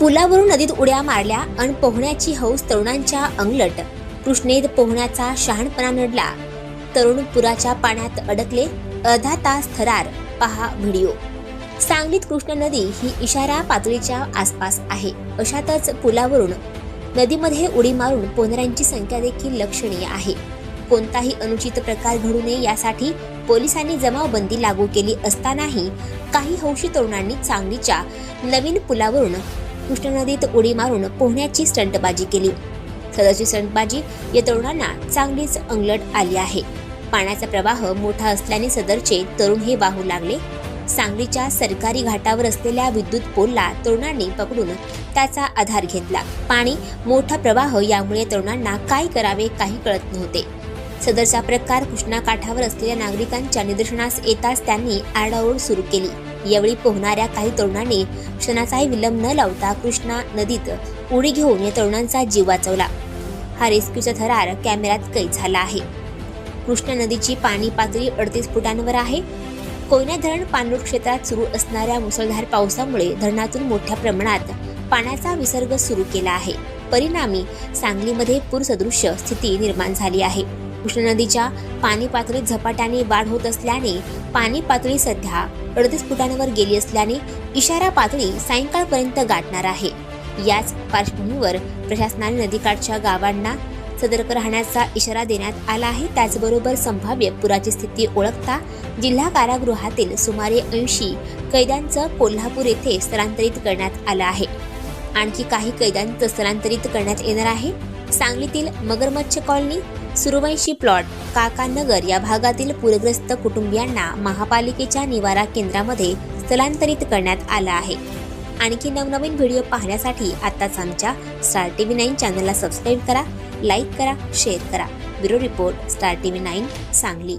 पुलावरून नदीत उड्या मारल्या आणि पोहण्याची हौस तरुणांच्या अंगलट. कृष्णेत पोहण्याचा शहाणपणा नडला. तरुण पुराच्या पाण्यात अडकले. अर्धा तास थरार. पहा व्हिडिओ. सांगलीत कृष्णा नदी ही इशारा पातळीच्या आसपास आहे. अशातच पुलावरून नदीमध्ये उडी मारून पोहणाऱ्यांची संख्या देखील लक्षणीय आहे. कोणताही अनुचित प्रकार घडू नये यासाठी पोलिसांनी जमावबंदी लागू केली असतानाही काही हौशी तरुणांनी सांगलीच्या नवीन पुलावरून कृष्णा नदीत उडी मारून पोहण्याची स्टंटबाजी केली. सदरची स्टंटबाजी या तरुणांना चांगलीच अंगलट आली आहे. पाण्याचा प्रवाह मोठा असल्याने सदरचे तरुण हे वाहू लागले. सांगलीच्या सरकारी घाटावर असलेल्या विद्युत पोलला तरुणांनी पकडून त्याचा आधार घेतला. पाणी मोठा प्रवाह यामुळे तरुणांना काय करावे काही कळत नव्हते. सदरचा प्रकार कृष्णा काठावर असलेल्या नागरिकांच्या निदर्शनास येताच त्यांनी आरडाओरड सुरू केली. यावेळी पोहणाऱ्या काही तरुणांनी क्षणाचाही विलंब न लावता कृष्णा नदीत उडी घेऊन या तरुणांचा जीव वाचवला. हा रेस्क्यूचा थरार कॅमेऱ्यात कैद झाला आहे. कृष्णा नदीची पाणी पातळी अडतीस फुटांवर आहे. कोयना धरण पाणलोट क्षेत्रात सुरू असणाऱ्या मुसळधार पावसामुळे धरणातून मोठ्या प्रमाणात पाण्याचा विसर्ग सुरू केला आहे. परिणामी सांगलीमध्ये पूरसदृश्य स्थिती निर्माण झाली आहे. कृष्णा नदीच्या पाणी पातळीत झपाट्याने वाढ होत असल्याने पाणी पातळी सध्या अडतीस फुटांवर गेली असल्याने इशारा पातळी सायंकाळपर्यंत गाठणार आहे. याच पार्श्वभूमीवर प्रशासनाने नदीकाठच्या गावांना सतर्क राहण्याचा इशारा देण्यात आला आहे. त्याचबरोबर संभाव्य पुराची स्थिती ओळखता जिल्हा कारागृहातील सुमारे ऐंशी कैद्यांचं कोल्हापूर येथे स्थलांतरित करण्यात आलं आहे. आणखी काही कैद्यांचं स्थलांतरित करण्यात येणार आहे. सांगलीतील मगरमच्छ कॉलनी सुरवंशी प्लॉट काकानगर या भागातील पूरग्रस्त कुटुंबियांना महापालिकेच्या निवारा केंद्रामध्ये स्थलांतरित करण्यात आलं आहे. आणखी नवनवीन व्हिडिओ पाहण्यासाठी आताच आमच्या स्टार टी व्ही नाईन चॅनलला सबस्क्राईब करा लाईक करा शेअर करा. Bureau report star T V nine Sangli.